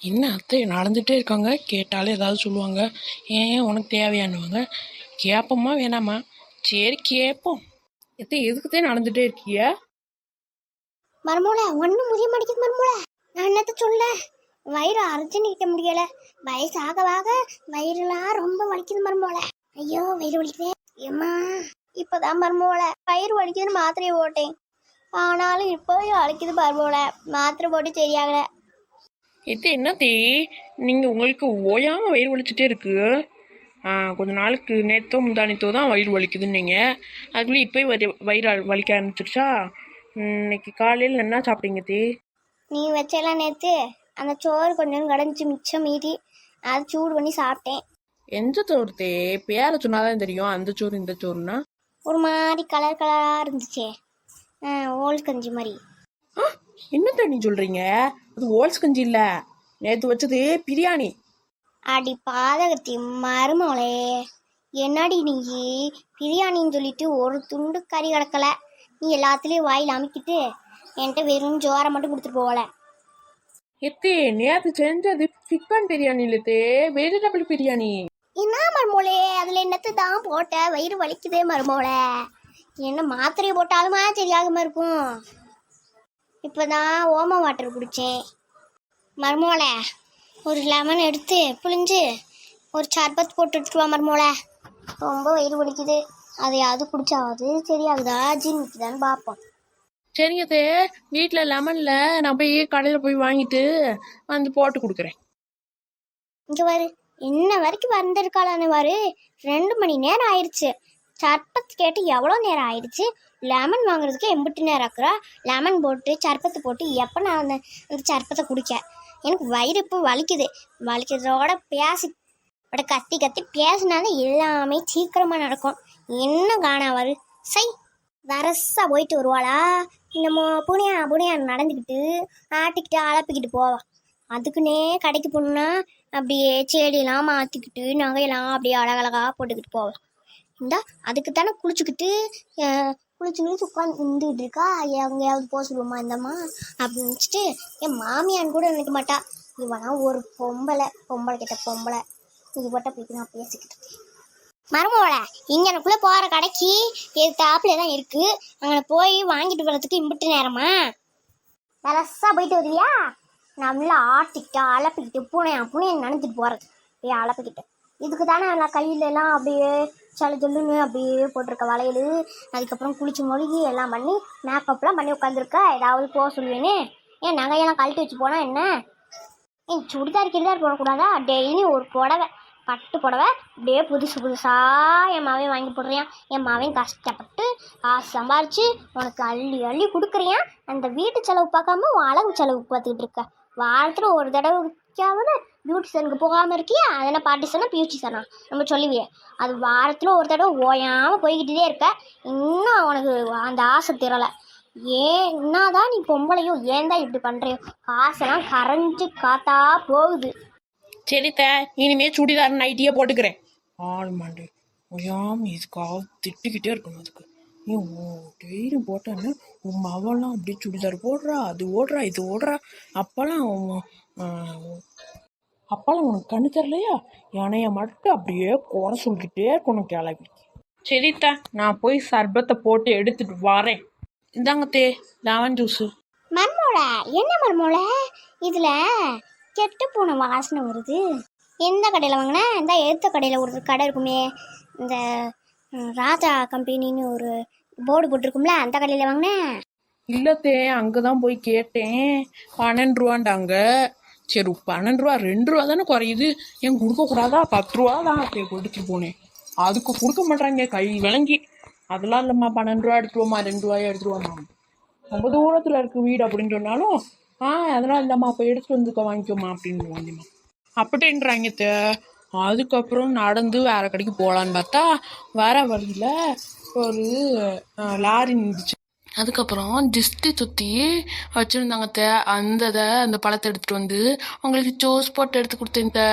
என்ன அத்தை நடந்துகிட்டே இருக்காங்க. கேட்டாலே ஏதாவது சொல்லுவாங்க. ஏன் உனக்கு தேவையானுவாங்க கேட்போமா வேணாமா? சரி கேட்போம் எத்தை எதுக்குத்தே நடந்துகிட்டே இருக்கிய? மர்மூல ஒன்றும் முடிய மாட்டேங்குது மர்மூல நான் என்னத்த சொல்ல? வயிறு அரைச்சு நிற்க முடியல. வயசு ஆக வயிறுலாம் ரொம்ப வலிக்குது மர்மூல ஐயோ வயிறு வலிக்குதே. ஏம்மா இப்பதான் மர்மூல வயிறு வலிக்குதுன்னு மாத்திரையை போட்டேன். ஆனாலும் இப்போவே வலிக்குது மர்மூல மாத்திரை போட்டு சரியாகல. எத்தை என்னத்தே நீங்கள் உங்களுக்கு ஓயாமல் வயிறு வலிச்சுட்டே இருக்கு. கொஞ்ச நாளுக்கு நேற்றோ முந்தானித்தோ தான் வயிறு வலிக்குதுன்னீங்க. அதுக்குள்ளே இப்போ வயிறு வயிறு வலிக்க ஆரம்பிச்சிருச்சா? இன்னைக்கு காலையில் என்ன சாப்பிட்டீங்க தே நீ வச்செல்லாம் நேற்று அந்த சோறு கொஞ்சம் கடைஞ்சி மிச்சம் மீதி. அதை சூடு பண்ணி சாப்பிட்டேன். எந்த சோறு தே பேரை சொன்னாதான் தெரியும் அந்த சோறு இந்த சோறுனா ஒரு மாதிரி கலர் கலராக இருந்துச்சே. ஓல் கஞ்சி மாதிரி. என்னத்த நீ சொல்கிறீங்க அது ஓல்ஸ் கஞ்சி இல்லை. நேற்று வச்சது பிரியாணி. அடி பாதகத்தி மருமகளே என்னடி நீ பிரியாணின்னு சொல்லிட்டு ஒரு துண்டு கறி கிடக்கல நீ எல்லாத்துலேயும் வாயில் அமுக்கிட்டு என்கிட்ட வெறும் ஜோரை மட்டும் கொடுத்துட்டு போகல. எத்தே நேற்று செஞ்சது சிக்கன் பிரியாணி இல்லை தே வெஜிடபிள் பிரியாணி. என்ன மருமோளே அதில் என்னத்தை தான் போட்ட? வயிறு வலிக்குதே மருமோளே என்ன மாத்திரையை போட்டாலுமா சரியாகாம இருக்கும்? இப்போதான் ஓம வாட்டர் குடித்தேன். மருமோளே ஒரு லெமன் எடுத்து புழிஞ்சு ஒரு சர்பத் போட்டு எடுத்துட்டு வா மருமோளே. ரொம்ப வயிறு வலிக்குது. அதையாவது குடிச்சாவது சரியாகுதா? ஜின்னுக்குதான்னு பார்ப்போம். சரிங்க தே வீட்டில் லெமனில் நான் போய் கடையில் போய் வாங்கிட்டு வந்து போட்டு கொடுக்குறேன். இங்கே பாரு இன்ன வரைக்கும் வந்திருக்காளான்னு பாரு. ரெண்டு மணி நேரம் ஆயிடுச்சு சர்பத் கேட்டு எவ்வளோ நேரம் ஆயிடுச்சு? லெமன் வாங்குறதுக்கு எம்பிட்டு நேரம் ஆக்குறா. லெமன் போட்டு சர்பத்து போட்டு எப்போ நான் அந்த அந்த சர்பத்தை குடிக்க எனக்கு வயிறு இப்போ வலிக்குது. வலிக்கிறதோட பேசி அப்படி கத்தி கத்தி பேசினாலும் எல்லாமே சீக்கிரமாக நடக்கும். என்ன காணா வரு சை வரசா போயிட்டு வருவாளா? நம்ம புனியா புனியா நடந்துக்கிட்டு ஆட்டிக்கிட்டு அலப்பிக்கிட்டு போவா. அதுக்குன்னே கடைக்கு போகணுன்னா அப்படியே செடியெல்லாம் மாற்றிக்கிட்டு நகையெல்லாம் அப்படியே அழகழகா போட்டுக்கிட்டு போகலாம் இந்தா அதுக்கு தானே குளிச்சுக்கிட்டு குளிச்சு குளிச்சு உட்காந்து நின்றுட்டு இருக்கா எங்கேயாவது போக சொல்லுவோமா இந்தம்மா அப்படின்னு நினச்சிட்டு என் மாமியான்னு கூட நினைக்க மாட்டா. இவனா ஒரு பொம்பளை பொம்பளை கிட்ட பொம்பளை. இவட்ட போயிட்டு நான் பேசிக்கிட்டு இருக்கேன். மருமோளை இங்கனக்குள்ளே போகிற கடைக்கு இது தாப்பிலே தான் இருக்குது அங்கே போய் வாங்கிட்டு வர்றதுக்கு இம்பிட்டு நேரமா? வரசா போயிட்டு வருவியா? நல்லா ஆட்டிக்கிட்டு அலப்பிக்கிட்டு பூனையா பூனையை நினைச்சிட்டு போகிறது அப்படியே அலப்பிக்கிட்டு. இதுக்கு தானே நான் கையில எல்லாம் அப்படியே சில சொல்லுன்னு அப்படியே போட்டிருக்க வளையல். அதுக்கப்புறம் குளிச்சு மொழிகி எல்லாம் பண்ணி மேக்கப்லாம் பண்ணி உட்காந்துருக்க ஏதாவது போக சொல்லுவேனே. ஏன் நகையெல்லாம் கழட்டி வச்சு போனால் என்ன? ஏன் சுடிதார் கிடிதார் போடக்கூடாதா? டெய்லி ஒரு புடவை பட்டு புடவை அப்படியே புதுசு புதுசாக என் மாவையும் வாங்கி போடுறியான் என் மாவையும் கஷ்டப்பட்டு காசு சம்பாரிச்சு உனக்கு அள்ளி அள்ளி கொடுக்குறியான் அந்த வீட்டு செலவு பார்க்காம உன் அழகு செலவு பார்த்துக்கிட்டு இருக்க. வாரத்தில் ஒரு தடவைக்காவது பியூட்டிஷனுக்கு போகாமல் இருக்கியா? அது என்ன பார்ட்டிஷனா பியூட்டிஷனா நம்ம சொல்லுவியே. அது வாரத்தில் ஒரு தடவை ஓயாமல் போய்கிட்டே இருக்க இன்னும் உனக்கு அந்த ஆசை திரலை ஏன் என்னதான் நீ பொம்பளையோ ஏன் தான் இப்படி பண்ணுறியோ காசெல்லாம் கரைஞ்சு காத்தா போகுது. சரி தே இனிமே சுடிதார் நைட்டியே போட்டுக்கிறேன். ஆள் மாண்டே. ஓயாம இதுக்காக திட்டிக்கிட்டே இருக்கணும் அதுக்கு. நீ டெய்லி போட்டேன்னு உன் மவெல்லாம் அப்படியே சுடிதார் போடுறா அது ஓடுறா இது ஓடுறா. அப்போல்லாம் அப்போல்லாம் உனக்கு கண்ணு தரலையா என்னைய மட்டும் அப்படியே குறை சொல்லிக்கிட்டே இருக்கணும் கிளம்பி சரித்தா நான் போய் சர்பத்தை போட்டு எடுத்துட்டு வரேன். இந்தாங்க தே லெமன் ஜூஸு மர்மோள என்ன மர்மோள இதில் கெட்டு போன வாசனை வருது. எந்த கடையில் வாங்கினா? இந்த எடுத்த கடையில் ஒரு கடை இருக்குமே. இந்த ராஜா கம்பெனின்னு ஒரு போர்டு போட்டிருக்கும்ல அந்த கடையில் வாங்கினேன் இல்லத்தே அங்கே தான் போய் கேட்டேன். பன்னெண்டு ரூபாண்டாங்க. சரி பன்னெண்டு ரூபா ரெண்டு ரூபா தானே குறையுது. ஏன் கொடுக்கக்கூடாதா பத்து ரூபா தான் அத்தை கொடுத்துட்டு போனேன். அதுக்கு கொடுக்க மாட்டாங்க கை விளங்கி. அதெல்லாம் இல்லைம்மா பன்னெண்டு ரூபா எடுத்துருவோம்மா ரெண்டு ரூபாயா எடுத்துருவோம்மா. ரொம்ப தூரத்தில் இருக்குது வீடு அப்படின்னு சொன்னாலும் ஆ அதெல்லாம் இல்லைம்மா அப்போ எடுத்துகிட்டு வந்துக்க வாங்கிக்கோமா அப்படின்னு வாங்கிம்மா அப்படின்றாங்க அத்தை. அதுக்கப்புறம் நடந்து வேற கடைக்கு போகலான்னு பார்த்தா வர வழியில் ஒரு லாரி நின்றுச்சு. அதுக்கப்புறம் திஷ்டி சுற்றி வச்சுருந்தாங்க அத்தை அந்த இதை அந்த பழத்தை எடுத்துகிட்டு வந்து அவங்களுக்கு ஜோஸ் போட்டு எடுத்து கொடுத்தேன் அத்தை.